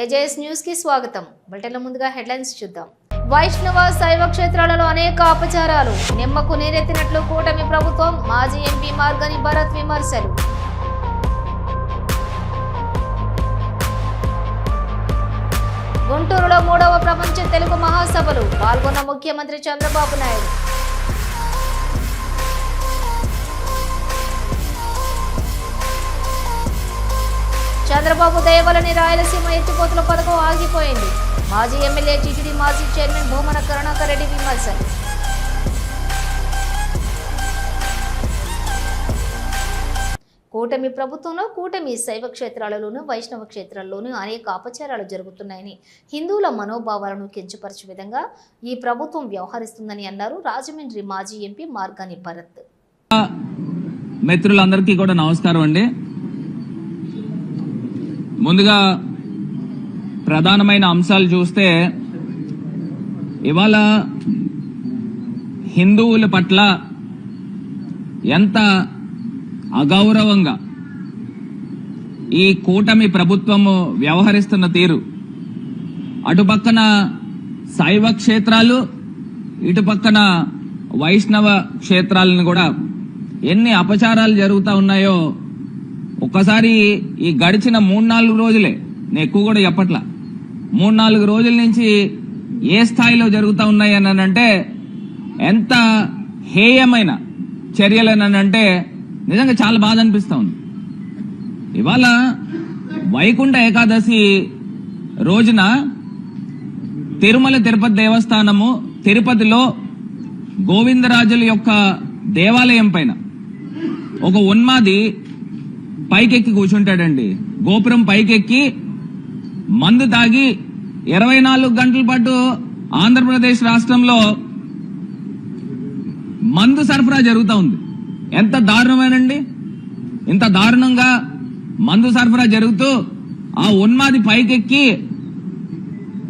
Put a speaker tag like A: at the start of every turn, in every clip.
A: AJS న్యూస్కి స్వాగతం. బులెటిన్ల ముందుగా హెడ్లైన్స్ చూద్దాం. వైష్ణవ శైవ క్షేత్రాలలో అనేక అపచారాలు. నిమ్మకు నీరెత్తినట్లు కూటమి ప్రభుత్వం మాజీ ఎంపీ మార్గని భరత్ విమర్శలు. గుంటూరులో మూడవ ప్రపంచ తెలుగు మహాసభలు. పాల్గొన్న ముఖ్యమంత్రి చంద్రబాబు నాయుడు. చంద్రబాబు దయవలని రాయలసీమ ఎత్తిపోతుల పథకం ఆగిపోయింది. మాజీ ఎమ్మెల్యే టీటీడీ మాజీ చైర్మన్ భూమన కరుణాకర్ రెడ్డి విమర్శలు. కూటమి ప్రభుత్వంలో కూటమి శైవ క్షేత్రాలలోనూ వైష్ణవ క్షేత్రాల్లోనూ అనేక అపచారాలు జరుగుతున్నాయని హిందువుల మనోభావాలను కించపరిచే విధంగా ఈ ప్రభుత్వం వ్యవహరిస్తుందని అన్నారు రాజమండ్రి మాజీ ఎంపీ మార్గాని భరత్.
B: మిత్రులందరికీ కూడా నమస్కారం అండి. ముందుగా ప్రధానమైన అంశాలు చూస్తే ఇవాళ హిందువుల పట్ల ఎంత అగౌరవంగా ఈ కూటమి ప్రభుత్వము వ్యవహరిస్తున్న తీరు. అటుపక్కన శైవ క్షేత్రాలు ఇటుపక్కన వైష్ణవ క్షేత్రాలను కూడా ఎన్ని అపచారాలు జరుగుతూ ఉన్నాయో ఒక్కసారి ఈ గడిచిన మూడు నాలుగు రోజులే నేను ఎక్కువ కూడా చెప్పట్లా. మూడు నాలుగు రోజుల నుంచి ఏ స్థాయిలో జరుగుతూ ఉన్నాయి అని అంటే ఎంత హేయమైన చర్యలేనంటే నిజంగా చాలా బాధ అనిపిస్తూ ఉంది. ఇవాళ వైకుంఠ ఏకాదశి రోజున తిరుమల తిరుపతి దేవస్థానము తిరుపతిలో గోవిందరాజుల యొక్క దేవాలయం పైన ఒక ఉన్మాది పైకెక్కి కూర్చుంటాడండి. గోపురం పైకెక్కి మందు తాగి ఇరవై నాలుగు గంటల పాటు ఆంధ్రప్రదేశ్ రాష్ట్రంలో మందు సరఫరా జరుగుతూ ఉంది. ఎంత దారుణమేనండి? ఇంత దారుణంగా మందు సరఫరా జరుగుతూ ఆ ఉన్మాది పైకెక్కి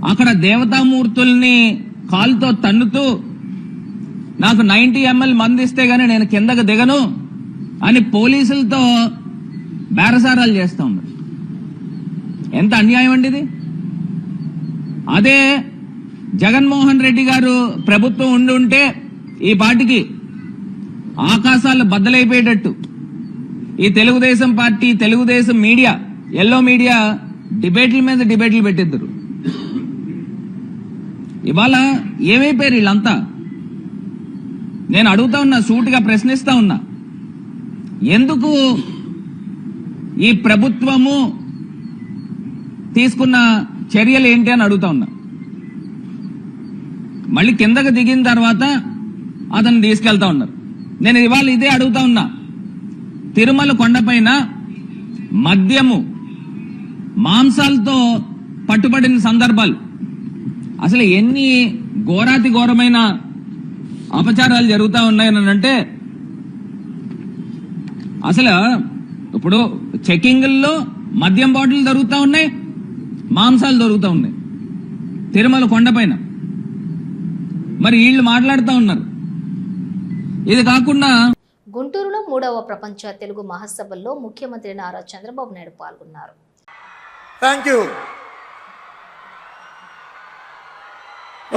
B: అక్కడ దేవతామూర్తుల్ని కాలుతో తన్నుతూ నాకు నైన్టీ ఎంఎల్ మందిస్తే గానీ నేను కిందకు దిగను అని పోలీసులతో బేరసారాలు చేస్తూ. ఉన్నారు ఎంత అన్యాయం అండి ఇది? అదే జగన్మోహన్ రెడ్డి గారు ప్రభుత్వం ఉండి ఉంటే ఈ పాటికి ఆకాశాలు బద్దలైపోయేటట్టు. ఈ Telugu Desam party Telugu Desam media yellow media డిబేట్ల మీద డిబేట్లు పెట్టిద్దరు. ఇవాళ ఏమైపోయారు వీళ్ళంతా? నేను అడుగుతా ఉన్నా సూటిగా ప్రశ్నిస్తా ఉన్నా. ఎందుకు ఈ ప్రభుత్వము తీసుకున్న చర్యలు ఏంటి అని అడుగుతా ఉన్నా. మళ్ళీ కిందకు దిగిన తర్వాత అతను తీసుకెళ్తా ఉన్నారు. నేను ఇవాళ ఇదే అడుగుతా ఉన్నా. తిరుమల కొండపైన మద్యము మాంసాలతో పట్టుబడిన సందర్భాలు. అసలు ఎన్ని ఘోరాతి ఘోరమైన అపచారాలు జరుగుతూ ఉన్నాయని అంటే అసలు ఇప్పుడు చెకింగ్ల్లో మద్యం బాటిల్ దొరుకుతా ఉన్నాయి మాంసాలు దొరుకుతా ఉన్నాయి. తిరుమల కొండపైన మరి వీళ్ళు మాట్లాడుతూ ఉన్నారు. ఇది కాకుండా
A: గుంటూరులో మూడవ ప్రపంచ తెలుగు మహాసభల్లో ముఖ్యమంత్రి నారా చంద్రబాబు నాయుడు పాల్గొన్నారు.
C: థ్యాంక్ యూ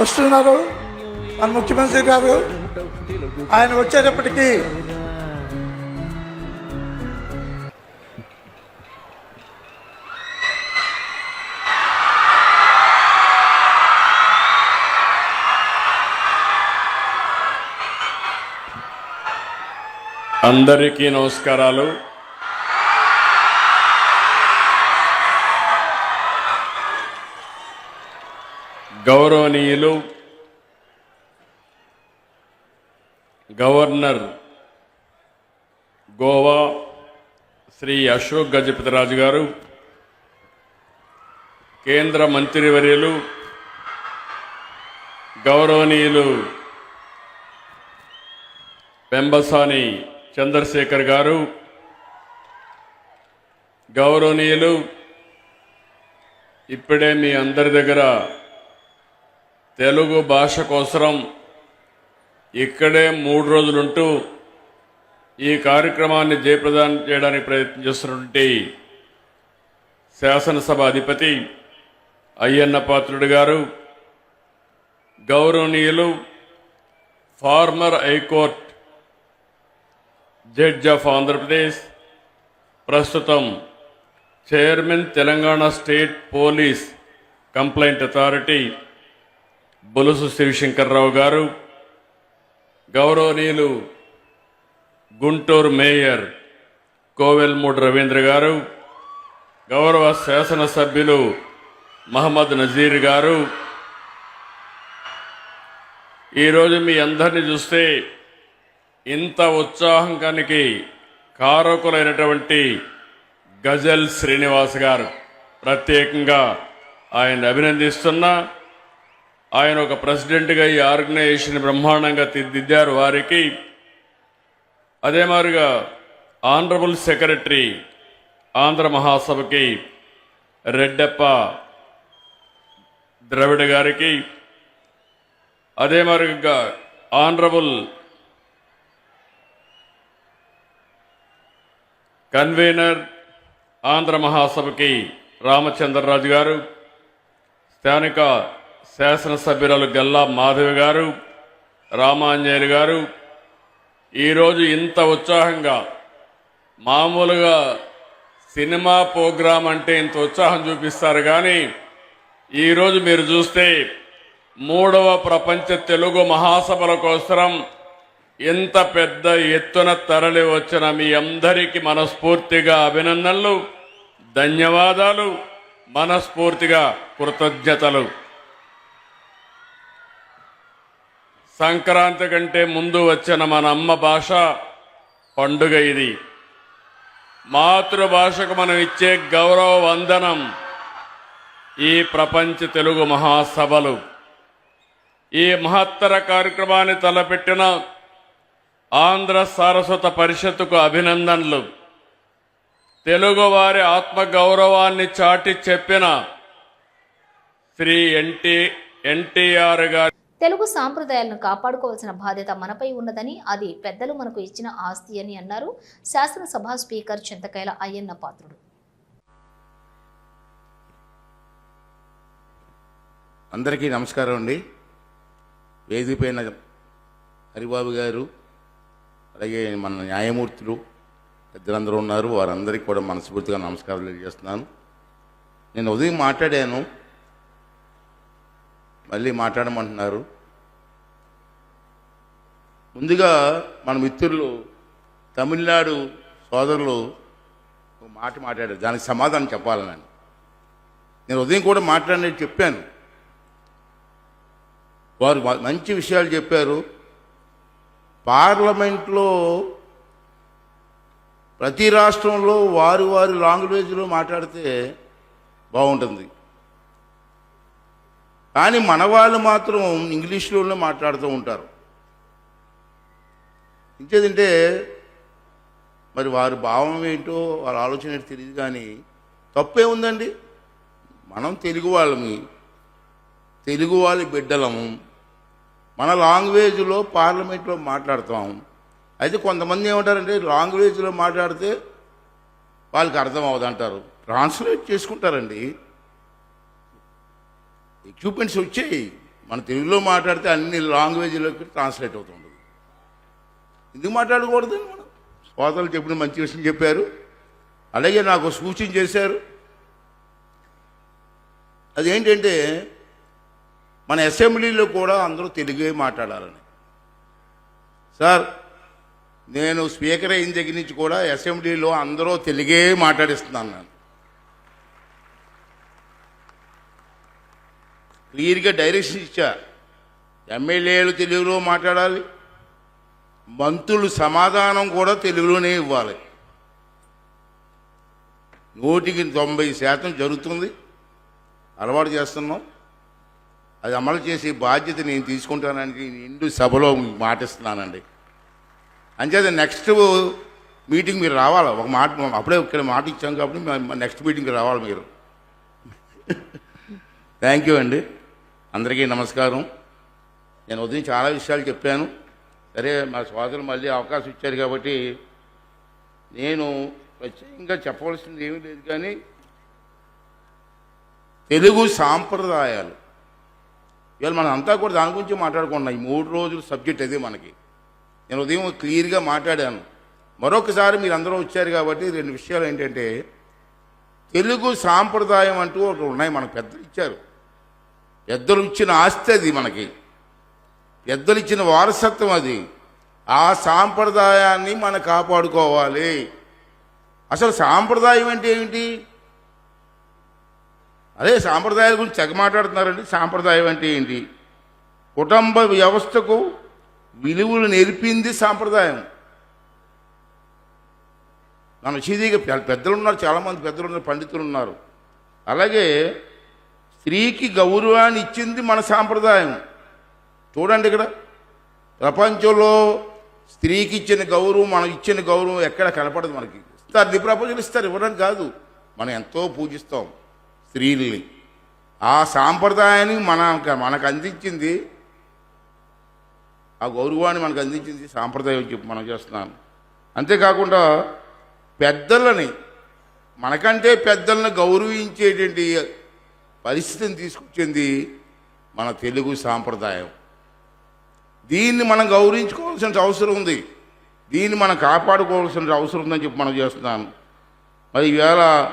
C: వస్తున్నారు. మన ముఖ్యమంత్రి గారు ఆయన వచ్చేటప్పటికి
D: అందరికీ నమస్కారాలు. గౌరవనీయులు గవర్నర్ గోవా శ్రీ అశోక్ గజపతిరాజు గారు కేంద్ర మంత్రివర్యులు గౌరవనీయులు పెంబసాని చంద్రశేఖర్ గారు గౌరవనీయులు ఇప్పుడే మీ అందరి దగ్గర తెలుగు భాష కోసం ఇక్కడే మూడు రోజులుంటూ ఈ కార్యక్రమాన్ని జయప్రదానం చేయడానికి ప్రయత్నం చేస్తున్నటువంటి శాసనసభ అధిపతి అయ్యన్న పాత్రుడు గారు గౌరవనీయులు former high court judge of Andhra Pradesh ప్రస్తుతం chairman Telangana state police complaint authority Bolusu Sivasankar Rao garu గౌరవనీయులు గుంటూరు మేయర్ కోవెల్మూడి రవీంద్ర గారు గౌరవ శాసనసభ్యులు మహమ్మద్ నజీర్ గారు. ఈరోజు మీ అందరిని చూస్తే ఇంత ఉత్సాహంకానికి కారకులైనటువంటి గజల్ శ్రీనివాస్ గారు ప్రత్యేకంగా ఆయన అభినందిస్తున్నా ఆయన ఒక ప్రెసిడెంట్గా ఈ ఆర్గనైజేషన్ బ్రహ్మాండంగా తీర్దిద్దారు వారికి. అదే మాదిరిగా ఆనరబుల్ సెక్రటరీ ఆంధ్ర మహాసభకి రెడ్డప్ప ద్రవిడ గారికి అదే మాదిరిగా ఆనరబుల్ కన్వీనర్ ఆంధ్ర మహాసభకి రామచంద్రరాజు గారు స్థానిక శాసనసభ్యురాలు గల్లా మాధవి గారు రామాంజనేయులు గారు ఈరోజు ఇంత ఉత్సాహంగా మామూలుగా సినిమా ప్రోగ్రాం అంటే ఇంత ఉత్సాహం చూపిస్తారు కానీ ఈరోజు మీరు చూస్తే మూడవ ప్రపంచ తెలుగు మహాసభల కోసం ఇంత పెద్ద ఎత్తున తరలి వచ్చిన మీ అందరికీ మనస్ఫూర్తిగా అభినందనలు ధన్యవాదాలు మనస్ఫూర్తిగా కృతజ్ఞతలు. సంక్రాంతి కంటే ముందు వచ్చిన మన అమ్మ భాష పండుగ ఇది. మాతృభాషకు మనం ఇచ్చే గౌరవ వందనం ఈ ప్రపంచ తెలుగు మహాసభలు. ఈ మహత్తర కార్యక్రమాన్ని తలపెట్టిన ఆంధ్ర సారస్వత పరిషత్తుకు అభినందనలు. తెలుగువారి ఆత్మగౌరవాన్ని చాటి చెప్పిన శ్రీ ఎన్టీ ఎన్టీఆర్ గారి
A: తెలుగు సాంప్రదాయాలను కాపాడుకోవాల్సిన బాధ్యత మనపై ఉన్నదని అది పెద్దలు మనకు ఇచ్చిన ఆస్తి అని అన్నారు శాసనసభ స్పీకర్ చింతకాయల అయ్యన్న పాత్రుడు.
E: అందరికీ నమస్కారం అండి. వేదికపైన హరిబాబు గారు అలాగే మన న్యాయమూర్తులు పెద్దలందరూ ఉన్నారు. వారందరికీ కూడా మనస్ఫూర్తిగా నమస్కారాలు తెలియజేస్తున్నాను. నేను ఉదయం మాట్లాడాను. మళ్ళీ మాట్లాడమంటున్నారు. ముందుగా మన మిత్రులు తమిళనాడు సోదరులు ఒక మాట మాట్లాడారు. దానికి సమాధానం చెప్పాలని నేను ఉదయం కూడా మాట్లాడినట్టు చెప్పాను. వారు మంచి విషయాలు చెప్పారు. పార్లమెంట్లో ప్రతి రాష్ట్రంలో వారు వారి లాంగ్వేజ్లో మాట్లాడితే బాగుంటుంది. కానీ మన వాళ్ళు మాత్రం ఇంగ్లీష్లోనే మాట్లాడుతూ ఉంటారు. ఇంకేదంటే మరి వారి భావం ఏంటో వారి ఆలోచన ఏంటో తెలియదు కానీ తప్పే ఉందండి. మనం తెలుగు వాళ్ళమి తెలుగు వాళ్ళ బిడ్డలము మన లాంగ్వేజ్లో పార్లమెంట్లో మాట్లాడతాం. అయితే కొంతమంది ఏమంటారంటే లాంగ్వేజ్లో మాట్లాడితే వాళ్ళకి అర్థం అవ్వదు అంటారు ట్రాన్స్లేట్ చేసుకుంటారండి. ఎక్విప్మెంట్స్ వచ్చాయి. మన తెలుగులో మాట్లాడితే అన్ని లాంగ్వేజ్లోకి ట్రాన్స్లేట్ అవుతుంది ఎందుకు మాట్లాడకూడదండి మనం శ్రోతలు చెప్పిన మంచి విషయం చెప్పారు. అలాగే నాకు సూచన చేశారు. అదేంటంటే మన అసెంబ్లీలో కూడా అందరూ తెలుగే మాట్లాడాలని. సార్ నేను స్పీకర్ అయిన దగ్గర నుంచి కూడా అసెంబ్లీలో అందరూ తెలుగే మాట్లాడిస్తున్నాను నేను. క్లియర్గా డైరెక్షన్ ఇచ్చా. ఎమ్మెల్యేలు తెలుగులో మాట్లాడాలి. మంత్రులు సమాధానం కూడా తెలుగులోనే ఇవ్వాలి. నూటికి తొంభై శాతం జరుగుతుంది. అలవాటు చేస్తున్నాం. అది అమలు చేసే బాధ్యత నేను తీసుకుంటానని నిండు సభలో మీకు మాటిస్తున్నానండి. అంచేత నెక్స్ట్ మీటింగ్ మీరు రావాలి? ఒక మాట అప్పుడే ఇక్కడ మాట ఇచ్చాం కాబట్టి నెక్స్ట్ మీటింగ్కి రావాలి మీరు. థ్యాంక్ యూ అండి. అందరికీ నమస్కారం. నేను ఉదయం చాలా విషయాలు చెప్పాను. సరే మా సోదరులు మళ్ళీ అవకాశం ఇచ్చారు కాబట్టి నేను ప్రత్యేకంగా చెప్పవలసింది ఏమీ లేదు కానీ తెలుగు సాంప్రదాయాలు ఇవాళ మనం అంతా కూడా దాని గురించి మాట్లాడుకున్నాం ఈ మూడు రోజులు సబ్జెక్ట్ అది మనకి. నేను ఉదయం క్లియర్గా మాట్లాడాను. మరొకసారి మీరు అందరూ వచ్చారు కాబట్టి రెండు విషయాలు ఏంటంటే తెలుగు సాంప్రదాయం అంటూ ఒకటి ఉన్నాయి. మనకు పెద్దలు ఇచ్చారు. పెద్దలు ఇచ్చిన ఆస్తి అది మనకి. పెద్దలు ఇచ్చిన వారసత్వం అది. ఆ సాంప్రదాయాన్ని మనం కాపాడుకోవాలి. అసలు సాంప్రదాయం అంటే ఏమిటి? అదే సాంప్రదాయాల గురించి తెగ మాట్లాడుతున్నారండి. సాంప్రదాయం అంటే ఏంటి? కుటుంబ వ్యవస్థకు విలువలు నేర్పింది సాంప్రదాయం. మన చీదీగా పెద్దలు ఉన్నారు చాలామంది పెద్దలు ఉన్నారు పండితులు ఉన్నారు అలాగే స్త్రీకి గౌరవాన్ని ఇచ్చింది మన సాంప్రదాయం. చూడండి ఇక్కడ. ప్రపంచంలో స్త్రీకి ఇచ్చిన గౌరవం మనం ఇచ్చిన గౌరవం ఎక్కడ కనపడదు మనకి. ఇస్తారు ది ఇస్తారు ఇవ్వడం కాదు. మనం ఎంతో పూజిస్తాం. స్త్రీల్ని ఆ సాంప్రదాయాన్ని మన మనకు అందించింది ఆ గౌరవాన్ని మనకు అందించింది సాంప్రదాయం చెప్పి మనం చేస్తున్నాను. అంతేకాకుండా పెద్దలని మనకంటే పెద్దలను గౌరవించేటువంటి పరిస్థితిని తీసుకొచ్చింది మన తెలుగు సాంప్రదాయం. దీన్ని మనం గౌరవించుకోవాల్సిన అవసరం ఉంది. దీన్ని మనం కాపాడుకోవాల్సిన అవసరం ఉందని చెప్పి మనం చేస్తున్నాను. మరి ఈవేళ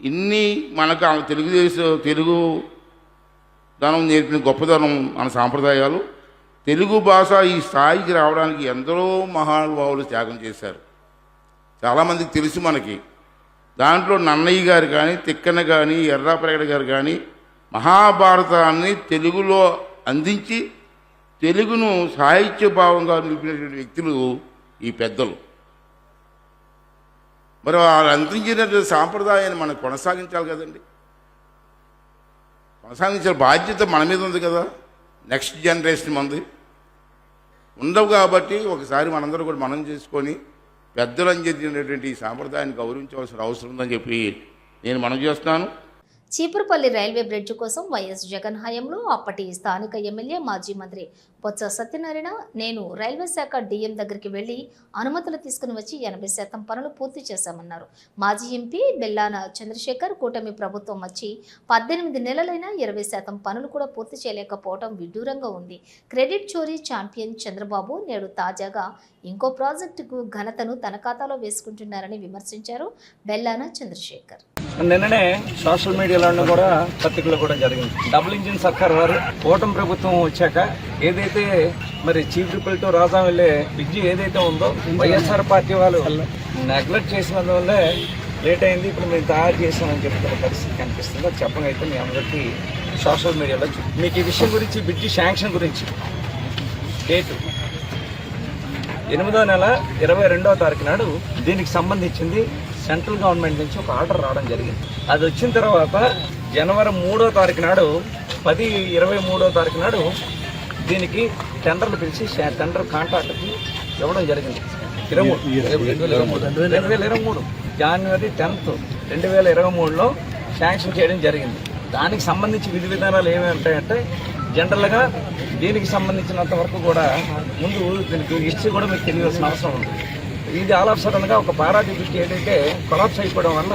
E: ఇన్ని మనకు ఆ తెలుగుదేశం తెలుగు ధనం నేర్పిన గొప్పదనం మన సాంప్రదాయాలు. తెలుగు భాష ఈ స్థాయికి రావడానికి ఎందరో మహానుభావులు త్యాగం చేశారు. చాలామందికి తెలుసు మనకి. దాంట్లో నన్నయ్య గారు కానీ తిక్కన కానీ ఎర్రాప్రగడ గారు కానీ మహాభారతాన్ని తెలుగులో అందించి తెలుగును సాహిత్య భావంగా నిలిపినటువంటి వ్యక్తులు ఈ పెద్దలు. మరి వాళ్ళు అందించినటువంటి సాంప్రదాయాన్ని మనం కొనసాగించాలి కదండి. కొనసాగించాలి బాధ్యత మన మీద ఉంది కదా. నెక్స్ట్ జనరేషన్ మంది. ఉండవు కాబట్టి ఒకసారి మనందరూ కూడా మనం చేసుకొని పెద్దలు అందించినటువంటి ఈ సాంప్రదాయాన్ని గౌరవించవలసిన అవసరం ఉందని చెప్పి నేను మనం చేస్తున్నాను.
A: చీపురుపల్లి రైల్వే బ్రిడ్జ్ కోసం వైఎస్ జగన్ హయాంలో అప్పటి స్థానిక ఎమ్మెల్యే మాజీ మంత్రి బొత్స సత్యనారాయణ నేను రైల్వే శాఖ డిఎం దగ్గరికి వెళ్ళి అనుమతులు తీసుకుని వచ్చి ఎనభై శాతం పనులు పూర్తి చేశామన్నారు. మాజీ ఎంపీ బెల్లాన చంద్రశేఖర్ కూటమి ప్రభుత్వం వచ్చి పద్దెనిమిది నెలలైనా ఇరవై శాతం పనులు కూడా పూర్తి చేయలేకపోవడం విడ్డూరంగా ఉంది. క్రెడిట్ చోరీ ఛాంపియన్ చంద్రబాబు నేడు తాజాగా ఇంకో ప్రాజెక్టుకు ఘనతను తన ఖాతాలో వేసుకుంటున్నారని విమర్శించారు బెల్లాన చంద్రశేఖర్.
F: నిన్ననే సోషల్ మీడియాలో కూడా పత్రికలు కూడా జరిగింది. డబుల్ ఇంజిన్ సర్కార్ వారు కూటమి ప్రభుత్వం వచ్చాక ఏదైతే మరి చీఫ్ రిపల్ టు రాజా వెళ్ళే బ్రిడ్జి ఏదైతే ఉందో వైఎస్ఆర్ పార్టీ వాళ్ళు నెగ్లెక్ట్ చేసినందువల్లే లేట్ అయింది ఇప్పుడు మేము తయారు చేసామని చెప్తున్న పరిస్థితి కనిపిస్తుంది. అది చెప్పడం అయితే మీ అందరికీ సోషల్ మీడియాలో మీకు ఈ విషయం గురించి బ్రిడ్జి శాంక్షన్ గురించి డేటు ఎనిమిదో నెల ఇరవై రెండవ తారీఖు నాడు దీనికి సంబంధించింది సెంట్రల్ గవర్నమెంట్ నుంచి ఒక ఆర్డర్ రావడం జరిగింది. అది వచ్చిన తర్వాత జనవరి మూడో తారీఖు నాడు పది ఇరవై మూడో తారీఖు నాడు దీనికి టెండర్లు పిలిచి టెండర్ కాంట్రాక్ట్కి ఇవ్వడం జరిగింది. ఇరవై మూడు. రెండు వేల ఇరవై మూడు. జనవరి టెన్త్ రెండు వేల ఇరవై మూడులో శాంక్షన్ చేయడం జరిగింది. దానికి సంబంధించి విధి విధానాలు ఏమి ఉంటాయంటే జనరల్గా దీనికి సంబంధించినంత వరకు కూడా ముందు దీనికి హిస్టరీ కూడా మీకు తెలియాల్సిన అవసరం ఉంది. ఇది ఆల్ ఆఫ్ సడన్గా ఒక దృష్టి ఏదైతే కొలాప్స్ అయిపోవడం వల్ల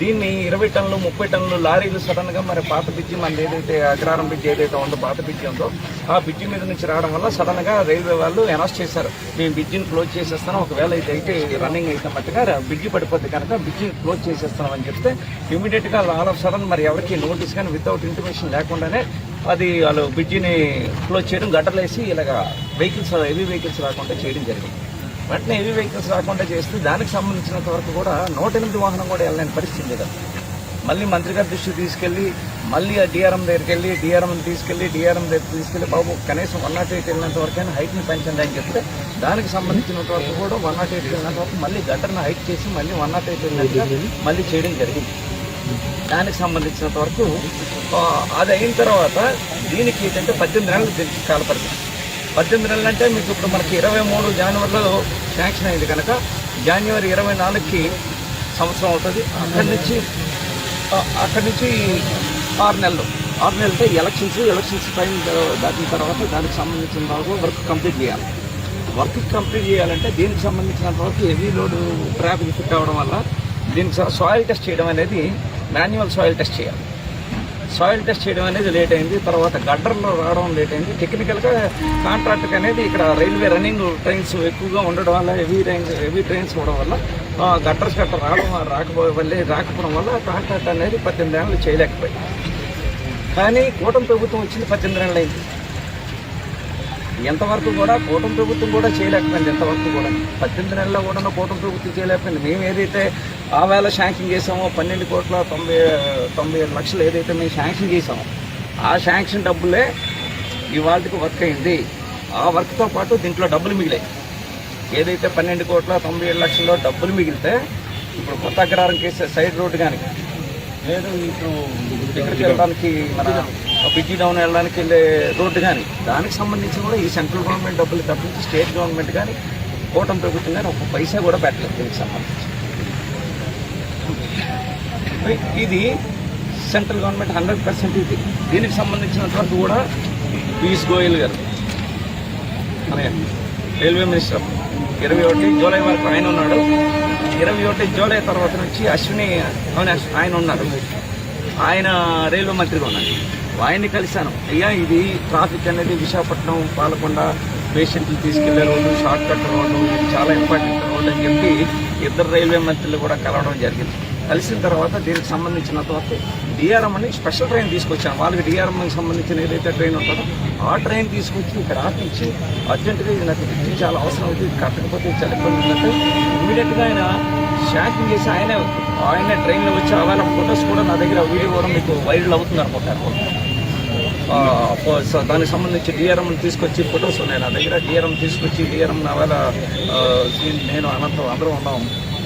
F: దీన్ని ఇరవై టన్నులు ముప్పై టన్నులు లారీలు సడన్గా మరి పాత బ్రిడ్జి మనది ఏదైతే అగ్రహారం బిజ్జి ఏదైతే ఉందో పాత బిజ్జి ఉందో ఆ బ్రిడ్జి మీద నుంచి రావడం వల్ల సడన్గా రైల్వే వాళ్ళు అనౌన్స్ చేశారు. మేము బ్రిడ్జిని క్లోజ్ చేసేస్తాం ఒకవేళ ఇదైతే అయితే రన్నింగ్ అయితే మట్టుగా బ్రిడ్జి పడిపోద్ది కనుక బ్రిడ్జిని క్లోజ్ చేసేస్తాం అని చెప్తే ఇమీడియట్గా ఆల్ ఆఫ్ సడన్ మరి ఎవరికి నోటీస్ కానీ వితౌట్ ఇంటిమేషన్ లేకుండానే అది వాళ్ళు బ్రిడ్జిని క్లోజ్ చేయడం గట్టలేసి ఇలాగ వెహికల్స్ హెవీ వెహికల్స్ రాకుండా చేయడం జరిగింది. వెంటనే హెవీ వెహికల్స్ రాకుండా చేస్తే దానికి సంబంధించినంత వరకు కూడా నూట ఎనిమిది వాహనం కూడా వెళ్ళలేని పరిస్థితి లేదు మళ్ళీ మంత్రి గారి దృష్టికి తీసుకెళ్ళి మళ్ళీ ఆ డిఆర్ఎం దగ్గరికి వెళ్ళి డిఆర్ఎం తీసుకెళ్ళి డిఆర్ఎం దగ్గరికి తీసుకెళ్ళి బాబు కనీసం వన్ నాట్ ఎయిట్ వెళ్ళినంత వరకైనా హైట్ని పెంచండి అని చెప్తే దానికి సంబంధించినంత వరకు కూడా వన్ నాట్ ఎయిట్ వెళ్ళినంత వరకు మళ్ళీ గట్టర్ని హైట్ చేసి మళ్ళీ వన్ నాట్ ఎయిట్ వెళ్ళినట్టుగా మళ్ళీ చేయడం జరిగింది. దానికి సంబంధించినంత వరకు అది అయిన తర్వాత దీనికి ఏంటంటే పద్దెనిమిది నెలలు దీనికి పద్దెనిమిది నెలలు అంటే మీకు ఇప్పుడు మనకి ఇరవై మూడు జనవరిలో శాంక్షన్ అయింది కనుక జనవరి ఇరవై నాలుగుకి సంవత్సరం అవుతుంది. అక్కడి నుంచి అక్కడి నుంచి ఆరు నెలలు. ఆరు నెలలతో ఎలక్షన్స్ ఎలక్షన్స్ టైం దాటిన తర్వాత దానికి సంబంధించిన వరకు వర్క్ కంప్లీట్ చేయాలి. వర్క్ కంప్లీట్ చేయాలంటే దీనికి సంబంధించినంత వరకు హెవీ లోడ్ ట్రాఫిక్ ఫిట్ అవ్వడం వల్ల దీనికి సాయిల్ టెస్ట్ చేయడం అనేది మాన్యువల్ సాయిల్ టెస్ట్ చేయాలి. సాయిల్ టెస్ట్ చేయడం అనేది లేట్ అయింది. తర్వాత గడ్డర్లో రావడం లేట్ అయింది. టెక్నికల్గా కాంట్రాక్ట్ అనేది ఇక్కడ రైల్వే రన్నింగ్ ట్రైన్స్ ఎక్కువగా ఉండడం వల్ల హెవీ ట్రైన్స్ హెవీ ట్రైన్స్ ఉండడం వల్ల గట్టర్స్ గట్ట రావడం రాకపోవడం వల్ల రాకపోవడం వల్ల కాంట్రాక్ట్ అనేది పద్దెనిమిది ఏళ్ళు చేయలేకపోయింది కానీ కూటమి ప్రభుత్వం వచ్చింది పద్దెనిమిది ఏళ్ళు అయింది. ఎంతవరకు కూడా కూటమి ప్రభుత్వం కూడా చేయలేకపోయింది ఎంతవరకు కూడా. పద్దెనిమిది నెలల్లో కూడా కూటమి ప్రభుత్వం చేయలేకపోయింది. మేము ఏదైతే ఆ వేళ శాంక్షన్ చేసామో పన్నెండు కోట్ల తొంభై తొంభై ఏడు లక్షలు ఏదైతే మేము శాంక్షన్ చేసామో ఆ శాంక్షన్ డబ్బులే ఇవాళకి వర్క్ అయింది. ఆ వర్క్తో పాటు దీంట్లో డబ్బులు మిగిలాయి. ఏదైతే పన్నెండు కోట్ల తొంభై ఏడు లక్షల్లో డబ్బులు మిగిలితే ఇప్పుడు కొత్త అగ్రహారం కేసే సైడ్ రోడ్డు కానీ లేదు ఇప్పుడు ఇక్కడికి వెళ్ళడానికి మన బిజీ డౌన్ వెళ్ళడానికి వెళ్ళే రోడ్డు కానీ దానికి సంబంధించి కూడా ఈ సెంట్రల్ గవర్నమెంట్ డబ్బులు తప్పించి స్టేట్ గవర్నమెంట్ కానీ కూటమి ప్రభుత్వం కానీ ఒక పైసా కూడా పెట్టలేదు దీనికి సంబంధించి. ఇది సెంట్రల్ గవర్నమెంట్ హండ్రెడ్ పర్సెంట్ ఇది. దీనికి సంబంధించినంత వరకు కూడా పీయూష్ గోయల్ గారు మన రైల్వే మినిస్టర్. ఇరవై ఒకటి జూలై వరకు ఆయన ఉన్నాడు. ఇరవై ఒకటి జూలై తర్వాత నుంచి అశ్విని అవును, ఆయన ఉన్నారు. ఆయన రైల్వే మంత్రిగా ఉన్నాడు. ఆయన్ని కలిశాను. అయ్యా ఇది ట్రాఫిక్ అనేది విశాఖపట్నం పాలకొండ పేషెంట్లు తీసుకెళ్ళే రోడ్డు షార్ట్ కట్ రోడ్డు ఇది చాలా ఇంపార్టెంట్ రోడ్డు అని చెప్పి ఇద్దరు రైల్వే మంత్రులు కూడా కలవడం జరిగింది. కలిసిన తర్వాత దీనికి సంబంధించినంత వరకు డిఆర్ఎం అని స్పెషల్ ట్రైన్ తీసుకొచ్చాను. వాళ్ళకి డిఆర్ఎంకి సంబంధించిన ఏదైతే ట్రైన్ ఉంటుందో ఆ ట్రైన్ తీసుకొచ్చి ఇక్కడ ఆపించి అర్జెంటుగా ఇది నాకు ఇది చాలా అవసరం అవుతుంది. కట్టకపోతే చాలా ఇబ్బంది ఉందంటే ఇమీడియట్గా ఆయన షాకింగ్ చేసి ఆయనే ఆయనే ట్రైన్లో వచ్చి అవైల ఫొటోస్ కూడా నా దగ్గర వీడియో కూడా మీకు వైరల్ అవుతుంది అనుకుంటారు. దానికి సంబంధించి డిఆర్ఎం తీసుకొచ్చి ఫొటోస్ ఉన్నాయి. నా దగ్గర డిఆర్ఎం తీసుకొచ్చి డిఆర్ఎం నా వేళ నేను అనంతరం అందరం ఉన్నాం.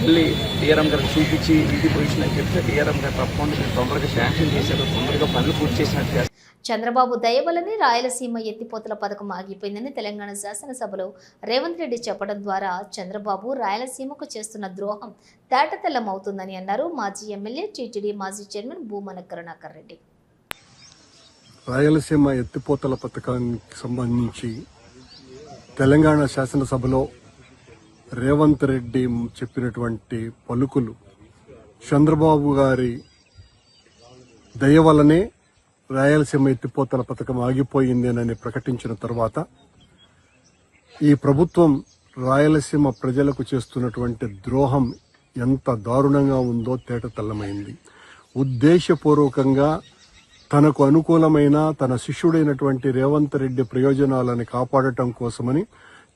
F: వెళ్ళి డిఆర్ఎం గారికి చూపించి ఇది పొజిషన్ అని చెప్తే డిఆర్ఎం గారు తప్పకుండా మీరు తొందరగా శాంక్షన్ చేశారు తొందరగా పనులు పూర్తి చేసినట్టు.
A: చంద్రబాబు దయ వల్లనే రాయలసీమ ఎత్తిపోతల పథకం ఆగిపోయిందని తెలంగాణ శాసనసభలో రేవంత్ రెడ్డి చెప్పడం ద్వారా చంద్రబాబు రాయలసీమకు చేస్తున్న ద్రోహం తేటతెల్లమవుతుందని అన్నారు మాజీ ఎమ్మెల్యే టీటీడీ మాజీ చైర్మన్ భూమన కరుణాకర్ రెడ్డి
G: రాయలసీమ ఎత్తిపోతల పథకానికి సంబంధించి తెలంగాణ శాసనసభలో రేవంత్ రెడ్డి చెప్పినటువంటి పలుకులు చంద్రబాబు గారి దయ వల్లనే రాయలసీమ ఎత్తిపోతల పథకం ఆగిపోయిందేనని ప్రకటించిన తర్వాత ఈ ప్రభుత్వం రాయలసీమ ప్రజలకు చేస్తున్నటువంటి ద్రోహం ఎంత దారుణంగా ఉందో తేటతెల్లమైంది ఉద్దేశపూర్వకంగా తనకు అనుకూలమైన తన శిష్యుడైనటువంటి రేవంత్ రెడ్డి ప్రయోజనాలను కాపాడటం కోసమని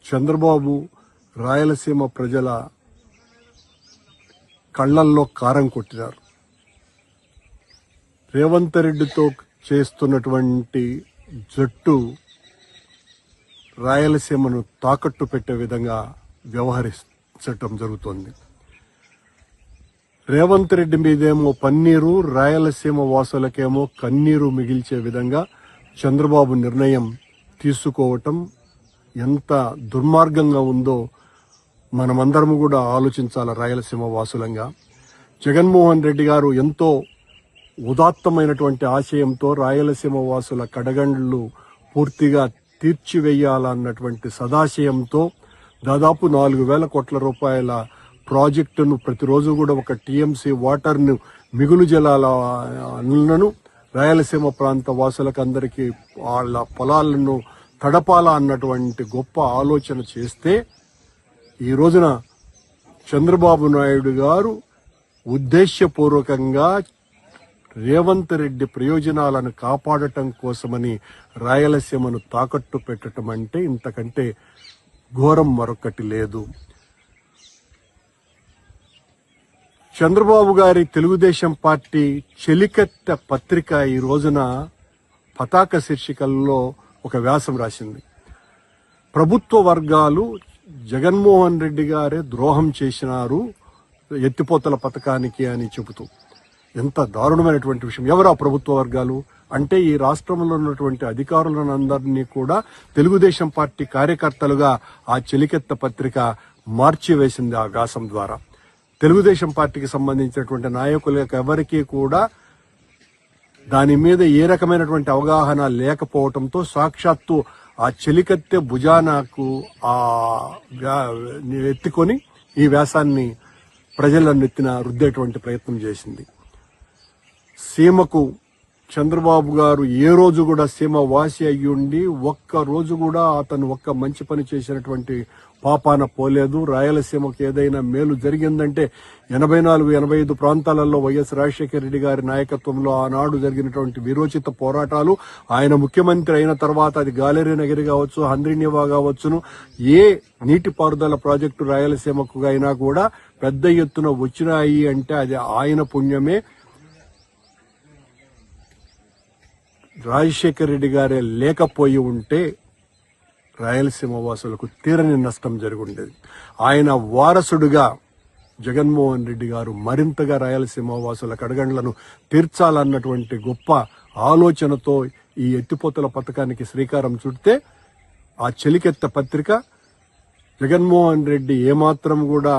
G: చంద్రబాబు రాయలసీమ ప్రజల కళ్ళల్లో కారం కొట్టినారు. రేవంత్ రెడ్డితో చేస్తున్నటువంటి జట్టు రాయలసీమను తాకట్టు పెట్టే విధంగా వ్యవహరించటం జరుగుతోంది. రేవంత్ రెడ్డి మీదేమో పన్నీరు రాయలసీమ వాసులకేమో కన్నీరు మిగిల్చే విధంగా చంద్రబాబు నిర్ణయం తీసుకోవటం ఎంత దుర్మార్గంగా ఉందో మనమందరము కూడా ఆలోచించాలి రాయలసీమ వాసులంగా. జగన్మోహన్ రెడ్డి గారు ఎంతో ఉదాత్తమైనటువంటి ఆశయంతో రాయలసీమ వాసుల కడగండ్లు పూర్తిగా తీర్చివేయాలన్నటువంటి సదాశయంతో దాదాపు నాలుగు వేల కోట్ల రూపాయల ప్రాజెక్టును ప్రతిరోజు కూడా ఒక టీఎంసీ వాటర్ను మిగులు జలాలను రాయలసీమ ప్రాంత వాసులకు అందరికీ వాళ్ళ పొలాలను తడపాలా అన్నటువంటి గొప్ప ఆలోచన చేస్తే ఈ రోజున చంద్రబాబు నాయుడు గారు ఉద్దేశ్యపూర్వకంగా రేవంత్ రెడ్డి ప్రయోజనాలను కాపాడటం కోసమని రాయలసీమను తాకట్టు పెట్టడం అంటే ఇంతకంటే ఘోరం మరొకటి లేదు. చంద్రబాబు గారి తెలుగుదేశం పార్టీ చెలికత్తె పత్రిక ఈ రోజున పతాక శీర్షికల్లో ఒక వ్యాసం రాసింది. ప్రభుత్వ వర్గాలు జగన్మోహన్ రెడ్డి గారే ద్రోహం చేసినారు ఎత్తిపోతల పథకానికి అని చెబుతూ. ఎంత దారుణమైనటువంటి విషయం. ఎవరు ఆ ప్రభుత్వ వర్గాలు? అంటే ఈ రాష్ట్రంలో ఉన్నటువంటి అధికారులను అందరినీ కూడా తెలుగుదేశం పార్టీ కార్యకర్తలుగా ఆ చెలికెత్త పత్రిక మార్చివేసింది ఆ గాసం ద్వారా. తెలుగుదేశం పార్టీకి సంబంధించినటువంటి నాయకులకు ఎవరికీ కూడా దాని మీద ఏ రకమైనటువంటి అవగాహన లేకపోవడంతో సాక్షాత్తు ఆ చెలికత్తె భుజానకు ఆ ఎత్తుకొని ఈ వ్యాసాన్ని ప్రజల నెత్తిన రుద్దేటువంటి ప్రయత్నం చేసింది. సీమకు చంద్రబాబు గారు ఏ రోజు కూడా సీమ వాసి అయ్యుండి ఒక్క రోజు కూడా అతను ఒక్క మంచి పని చేసినటువంటి పాపాన పోలేదు. రాయలసీమకు ఏదైనా మేలు జరిగిందంటే ఎనభై నాలుగు ఎనభై ఐదు ప్రాంతాలలో వైఎస్ రాజశేఖర రెడ్డి గారి నాయకత్వంలో ఆనాడు జరిగినటువంటి విరోచిత పోరాటాలు ఆయన ముఖ్యమంత్రి అయిన తర్వాత అది గాలేరి నగరి కావచ్చు హంద్రినివా కావచ్చును ఏ నీటిపారుదల ప్రాజెక్టు రాయలసీమకు అయినా కూడా పెద్ద ఎత్తున వచ్చినాయి అంటే అది ఆయన పుణ్యమే. రాజశేఖర రెడ్డి గారే లేకపోయి ఉంటే రాయలసీమ వాసులకు తీరని నష్టం జరుగుండేది. ఆయన వారసుడుగా జగన్మోహన్ రెడ్డి గారు మరింతగా రాయలసీమ వాసుల కడగండ్లను తీర్చాలన్నటువంటి గొప్ప ఆలోచనతో ఈ ఎత్తిపోతల పథకానికి శ్రీకారం చుడితే ఆ చెలికెత్త పత్రిక జగన్మోహన్ రెడ్డి ఏమాత్రం కూడా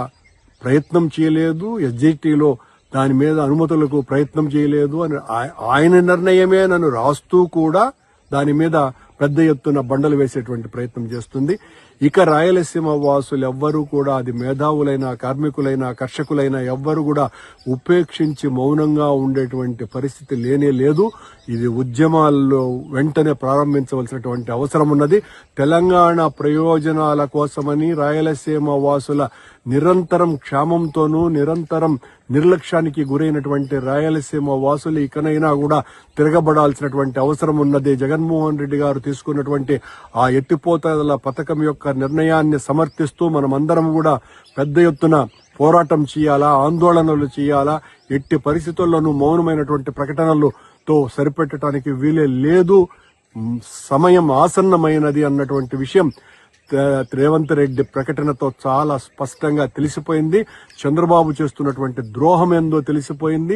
G: ప్రయత్నం చేయలేదు ఎస్జిటిలో దాని మీద అనుమతులకు ప్రయత్నం చేయలేదు అని ఆయ- ఆయన నిర్ణయమే నన్ను రాస్తూ కూడా దాని మీద పెద్ద ఎత్తున బండలు వేసేటువంటి ప్రయత్నం చేస్తుంది. ఇక రాయలసీమ వాసులు ఎవ్వరూ కూడా అది మేధావులైనా కార్మికులైనా కర్షకులైనా ఎవ్వరు కూడా ఉపేక్షించి మౌనంగా ఉండేటువంటి పరిస్థితి లేనే లేదు. ఇది ఉద్యమాల్లో వెంటనే ప్రారంభించవలసినటువంటి అవసరం ఉన్నది. తెలంగాణ ప్రయోజనాల కోసమని రాయలసీమ వాసుల నిరంతరం క్షామంతోనూ నిరంతరం నిర్లక్ష్యానికి గురైనటువంటి రాయలసీమ వాసులు ఇకనైనా కూడా తిరగబడాల్సినటువంటి అవసరం ఉన్నది. జగన్మోహన్ రెడ్డి గారు తీసుకున్నటువంటి ఆ ఎత్తిపోతల పథకం యొక్క నిర్ణయాన్ని సమర్థిస్తూ మనమందరం కూడా పెద్ద ఎత్తున పోరాటం చేయాలా ఆందోళనలు చేయాలా ఎట్టి పరిస్థితుల్లోనూ మౌనమైనటువంటి ప్రకటనలతో సరిపెట్టడానికి వీలే లేదు. సమయం ఆసన్నమైనది అన్నటువంటి విషయం రేవంత్ రెడ్డి ప్రకటనతో చాలా స్పష్టంగా తెలిసిపోయింది. చంద్రబాబు చేస్తున్నటువంటి ద్రోహం ఏందో తెలిసిపోయింది.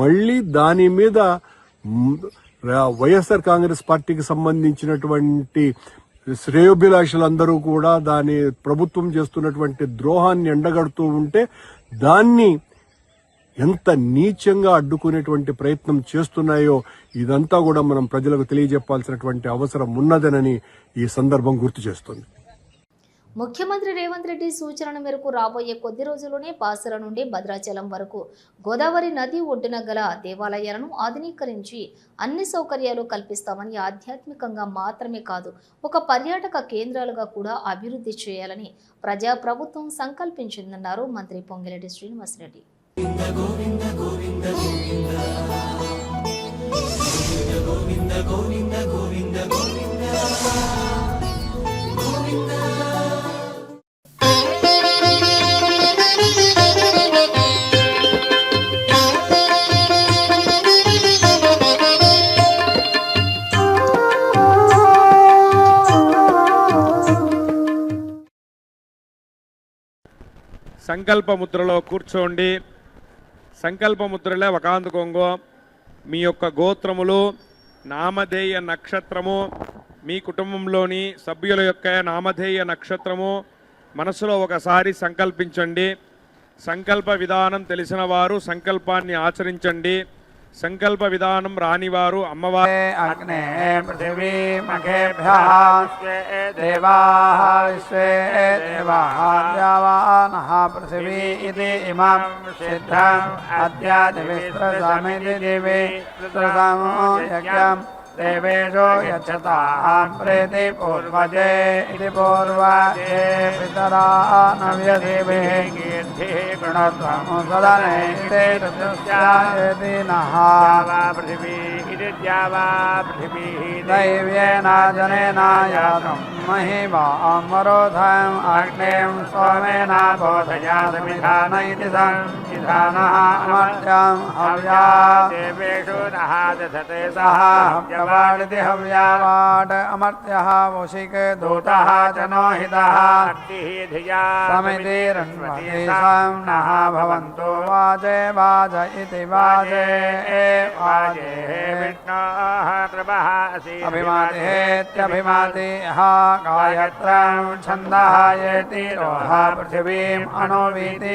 G: మళ్ళీ దాని మీద వైఎస్ఆర్ కాంగ్రెస్ పార్టీకి సంబంధించినటువంటి శ్రేయోభిలాషులందరూ కూడా దాని ప్రభుత్వం చేస్తున్నటువంటి ద్రోహాన్ని ఎండగడుతూ ఉంటే దాన్ని ఎంత నీచంగా అడ్డుకునేటువంటి ప్రయత్నం చేస్తున్నాయో ఇదంతా కూడా మనం ప్రజలకు తెలియజెప్పాల్సినటువంటి అవసరం ఉన్నదనని ఈ సందర్భం గుర్తు చేస్తుంది.
A: ముఖ్యమంత్రి రేవంత్ రెడ్డి సూచనల మేరకు రాబోయే కొద్ది రోజుల్లోనే బాసర నుండి భద్రాచలం వరకు గోదావరి నది ఒడ్డున గల దేవాలయాలను ఆధునీకరించి అన్ని సౌకర్యాలు కల్పిస్తామని ఆధ్యాత్మికంగా మాత్రమే కాదు ఒక పర్యాటక కేంద్రాలుగా కూడా అభివృద్ధి చేయాలని ప్రజా ప్రభుత్వం సంకల్పించిందన్నారు మంత్రి పొంగిరెడ్డి శ్రీనివాసరెడ్డి.
H: సంకల్ప ముద్రలో కూర్చోండి. సంకల్ప ముద్రలే ఒకాందుకొంగో మీ యొక్క గోత్రములు నామధేయ నక్షత్రము మీ కుటుంబంలోని సభ్యుల యొక్క నామధేయ నక్షత్రము మనసులో ఒకసారి సంకల్పించండి. సంకల్ప విధానం తెలిసిన వారు సంకల్పాన్ని ఆచరించండి. సంకల్ప విధానం రానివారు అమ్మవారే.
I: అగ్నే పృథివీ దేవాహ పృథివీ ఇది ఇమాం సిద్ధం. అధ్యాత్మిస్త్రసామితి దేవి యజ్ఞం. अद्यादिविस्तृतमिति दिवि विस्तृतमो यच्छतां प्रेति पूर्वजे इति पूर्वजे पितरा नव्यदेभिः कीर्तिः गुणत्वं सदने इति ऋतुस्यायति नः पृथिवी इति द्यावा पृथिवीः दैव्येन जनेन यातं महिमा अमरोधम् अग्निं सोमेन बोधयासमिधान इति संविधानः अमर्त्यं हव्या। देवेषु नः दधते सः हव्यवाडिति हव्यावाड् अमर्त्यः वशिक दूतः च नो हितः। समितिरन्वति सं नः भवन्तु वाजे वाज इति वाजे। वाजे अभिमातिहेत्यभिमाति हा गायत्रं छन्दः येति रोह पृथिवीम् अणुवीति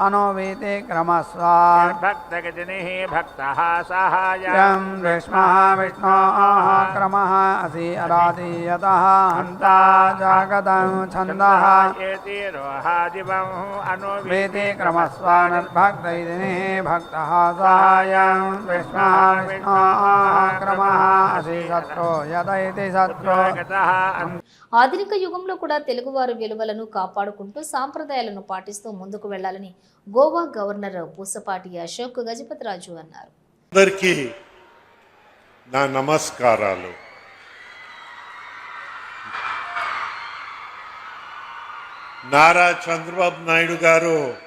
I: अनुवीति क्रमस्व
J: भक्तगजनिः भक्तः सहाय
I: यं विष्मः विष्णोः क्रमः असि अराधीयतः हन्ता जागतं छन्दः
J: एति रोहादिवम् अनुवीति
I: वेति क्रमस्व निर्भक्तैदिनिः भक्तः सायं विष्मः विष्णोः क्रमः असि शत्रो यदैति शत्रो
J: गतः
A: ఆధునిక యుగంలో కూడా తెలుగువారి విలువలను కాపాడుకుంటూ సాంప్రదాయాలను పాటిస్తూ ముందుకు వెళ్లాలని గోవా గవర్నర్ పూసపాటి అశోక్ గజపతిరాజు అన్నారు.
K: అందరికీ నా నమస్కారాలు. నారా చంద్రబాబు నాయుడు గారు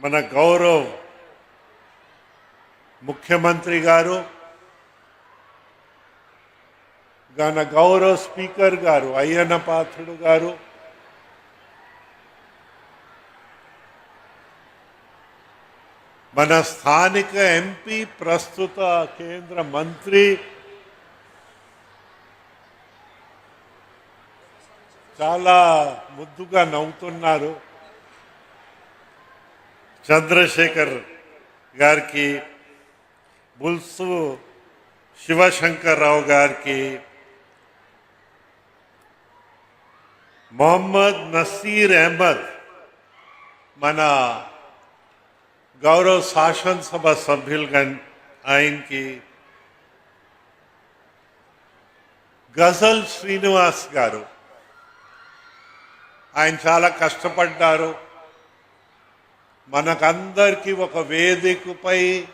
K: మన గౌరవ్ ముఖ్యమంత్రి గారు మన గౌరవ్ స్పీకర్ గారు అయ్యన్న పాత్రుడు గారు మన స్థానిక ఎంపీ ప్రస్తుత కేంద్ర మంత్రి చాలా ముద్దుగా నవ్వుతున్నారు. చంద్రశేఖర్ గారికి బుల్సు శివశంకర్రావు గారికి మొహమ్మద్ నసీర్ అహ్మద్ మన గౌరవ శాసనసభ సభ్యులుగా ఆయనకి గజల్ శ్రీనివాస్ గారు. ఆయన చాలా కష్టపడ్డారు. మనకందరికీ ఒక వేదికపై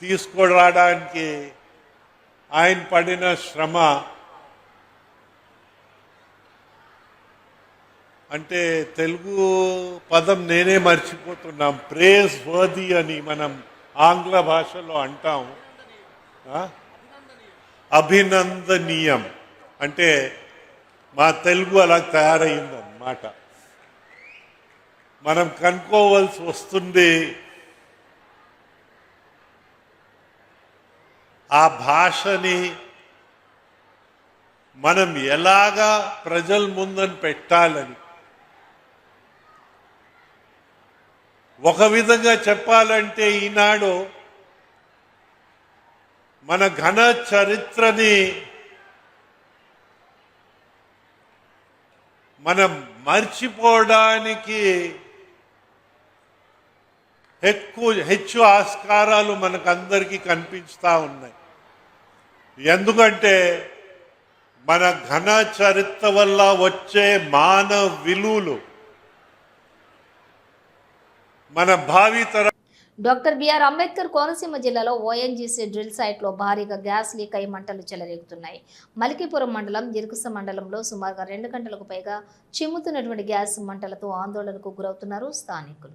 K: తీసుకురావడానికి ఆయన పడిన శ్రమ అంటే తెలుగు పదం నేనే మర్చిపోతున్నాం. ప్రేస్ వర్ది అని మనం ఆంగ్ల భాషలో అంటాం. అభినందనీయం. అంటే మా తెలుగు అలా తయారైందన్నమాట. మనం కనుక్కోవాల్సి వస్తుంది ఆ భాషని మనం ఎలాగా ప్రజల ముందని పెట్టాలని. ఒక విధంగా చెప్పాలంటే ఈనాడు మన ఘన చరిత్రని మనం మర్చిపోవడానికి ఎక్కువ హెచ్చు ఆస్కారాలు మనకందరికీ కనిపిస్తూ ఉన్నాయి. ఎందుకంటే మన ఘన చరిత్ర వల్ల వచ్చే మానవ విలువలు మన భావితర
A: డాక్టర్ బిఆర్ అంబేద్కర్ కోనసీమ జిల్లాలో ఓఎన్జీసీ డ్రిల్ సైట్లో భారీగా గ్యాస్ లీక్ అయి మంటలు చెలరేగుతున్నాయి. మలికీపురం మండలం జిరుకుస మండలంలో సుమారుగా రెండు గంటలకు పైగా చిమ్ముతున్నటువంటి గ్యాస్ మంటలతో ఆందోళనకు గురవుతున్నారు స్థానికులు.